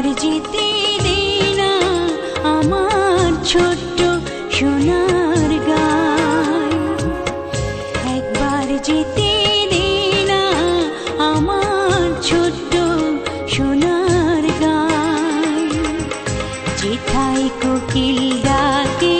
আর যেতে দে আমার ছোট্ট সোনার গায় একবার জিতে দে আমার ছোট্ট সোনার গায় যেথায় কোকিল ডাকে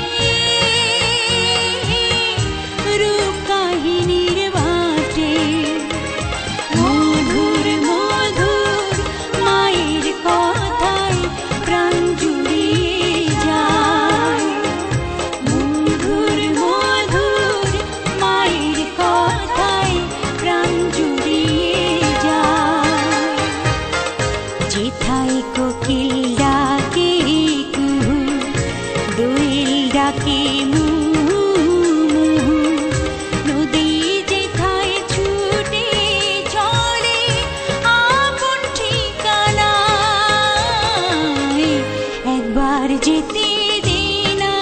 যেতে দে না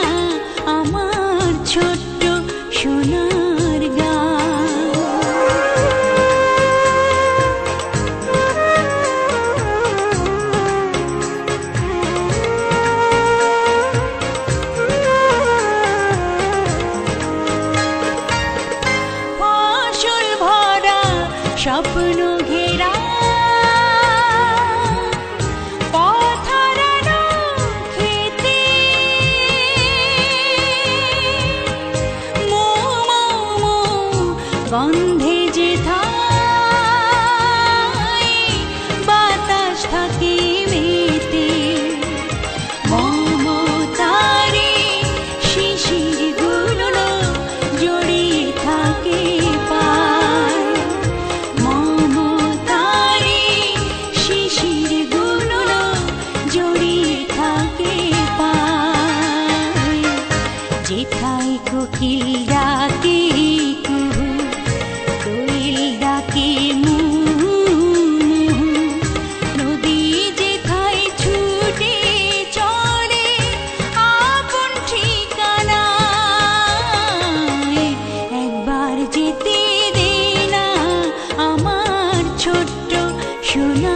আমার ছোট্ট সোনার ভরা স্বপ্ন গন্ধে যে থাই, বাতাস থাকে মেতে। মমতারে শিশিরগুলো জড়িয়ে থাকে পায়। মমতারে শিশিরগুলো জড়িয়ে থাকে পায়। যেথায় কোকিল you